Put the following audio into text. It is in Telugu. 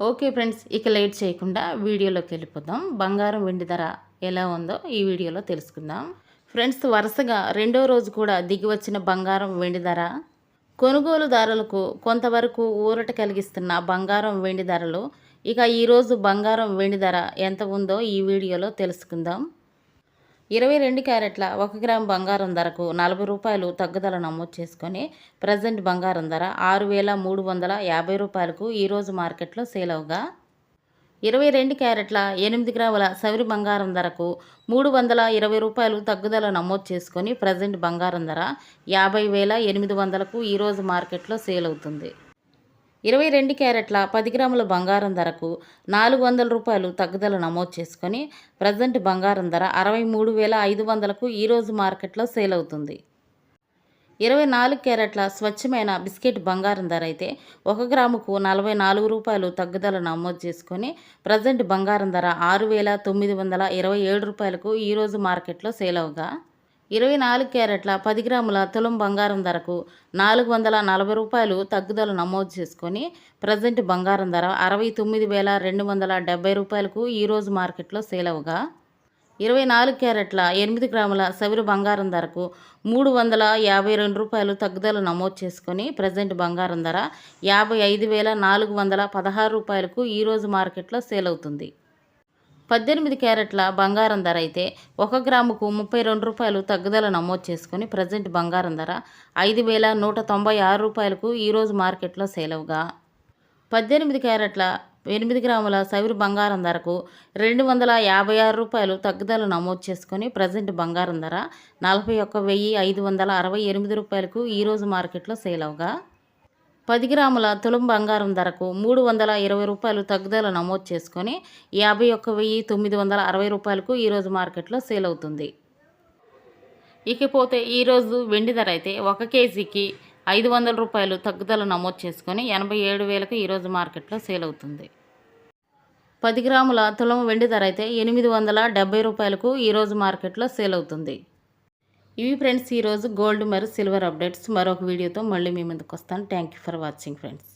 ఓకే ఫ్రెండ్స్ ఇక లేట్ చేయకుండా వీడియోలోకి వెళ్ళిపోదాం. బంగారం వెండి ధర ఎలా ఉందో ఈ వీడియోలో తెలుసుకుందాం. ఫ్రెండ్స్ వరుసగా రెండో రోజు కూడా దిగి వచ్చిన బంగారం వెండి ధర. కొనుగోలుదారులకు కొంతవరకు ఊరట కలిగిస్తున్న బంగారం వెండి ధరలు. ఇక ఈరోజు బంగారం వెండి ధర ఎంత ఉందో ఈ వీడియోలో తెలుసుకుందాం. ఇరవై రెండు క్యారెట్ల ఒక గ్రామ్ బంగారం ధరకు నలభై రూపాయలు తగ్గుదల నమోదు చేసుకొని ప్రజెంట్ బంగారం ధర ఆరు వేల మూడు వందల యాభై రూపాయలకు ఈరోజు మార్కెట్లో సేల్ అవగా. ఇరవై రెండు క్యారెట్ల ఎనిమిది గ్రాముల సవిరి బంగారం ధరకు మూడు వందల ఇరవై రూపాయలు తగ్గుదల నమోదు చేసుకొని ప్రజెంట్ బంగారం ధర యాభై వేల ఎనిమిది వందలకు ఈరోజు మార్కెట్లో సేల్ అవుతుంది. ఇరవై రెండు క్యారెట్ల పది గ్రాముల బంగారం ధరకు నాలుగు వందల రూపాయలు తగ్గుదల నమోదు చేసుకొని ప్రజెంట్ బంగారం ధర అరవై మూడు వేల ఐదు వందలకు ఈరోజు మార్కెట్లో సేల్ అవుతుంది. ఇరవై నాలుగు క్యారెట్ల స్వచ్ఛమైన బిస్కెట్ బంగారం ధర అయితే ఒక గ్రాముకు నలభై నాలుగు రూపాయలు తగ్గుదల నమోదు చేసుకొని ప్రజెంట్ బంగారం ధర ఆరు వేల తొమ్మిది వందల ఇరవై ఏడు రూపాయలకు ఈరోజు మార్కెట్లో సేల్ అవగా. ఇరవై నాలుగు క్యారెట్ల పది గ్రాముల తులం బంగారం ధరకు నాలుగు వందల నలభై రూపాయలు తగ్గుదల నమోదు చేసుకొని ప్రజెంట్ బంగారం ధర అరవై తొమ్మిది వేల రెండు వందల డెబ్బై రూపాయలకు ఈరోజు మార్కెట్లో సేల్ అవగా ఇరవై నాలుగు క్యారెట్ల ఎనిమిది గ్రాముల సవిరు బంగారం ధరకు మూడు వందల యాభై రెండు రూపాయలు తగ్గుదల నమోదు చేసుకొని ప్రజెంట్ బంగారం ధర యాభై ఐదు వేల నాలుగు వందల పదహారు రూపాయలకు ఈరోజు మార్కెట్లో సేల్ అవుతుంది. పద్దెనిమిది క్యారెట్ల బంగారం ధర అయితే ఒక గ్రాముకు ముప్పై రెండు రూపాయలు తగ్గుదల నమోదు చేసుకుని ప్రజెంట్ బంగారం ధర ఐదు వేల నూట తొంభై ఆరు రూపాయలకు ఈరోజు మార్కెట్లో సేలవుగా పద్దెనిమిది క్యారెట్ల ఎనిమిది గ్రాముల సవిరు బంగారం ధరకు రెండు వందల యాభై ఆరు రూపాయలు తగ్గుదల నమోదు చేసుకుని ప్రజెంట్ బంగారం ధర నలభై ఒక్క వెయ్యి ఐదు వందల అరవై ఎనిమిది రూపాయలకు ఈరోజు మార్కెట్లో సేల్ అవగా. పది గ్రాముల తులం బంగారం ధరకు మూడు వందల ఇరవై రూపాయలు తగ్గుదల నమోదు చేసుకొని యాభై ఒక్క వెయ్యి తొమ్మిది వందల అరవై రూపాయలకు ఈరోజు మార్కెట్లో సేల్ అవుతుంది. ఇకపోతే ఈరోజు వెండి ధర అయితే ఒక కేజీకి ఐదు వందల రూపాయలు తగ్గుదల నమోదు చేసుకొని ఎనభై ఏడు వేలకు ఈరోజు మార్కెట్లో సేల్ అవుతుంది. పది గ్రాముల తులం వెండి ధర అయితే ఎనిమిది వందల డెబ్బై రూపాయలకు ఈరోజు మార్కెట్లో సేల్ అవుతుంది. ఇవి ఫ్రెండ్స్ ఈరోజు గోల్డ్ మరియు సిల్వర్ అప్డేట్స్ మరొక వీడియోతో మళ్ళీ మీ ముందుకు వస్తాను. Thank you for watching friends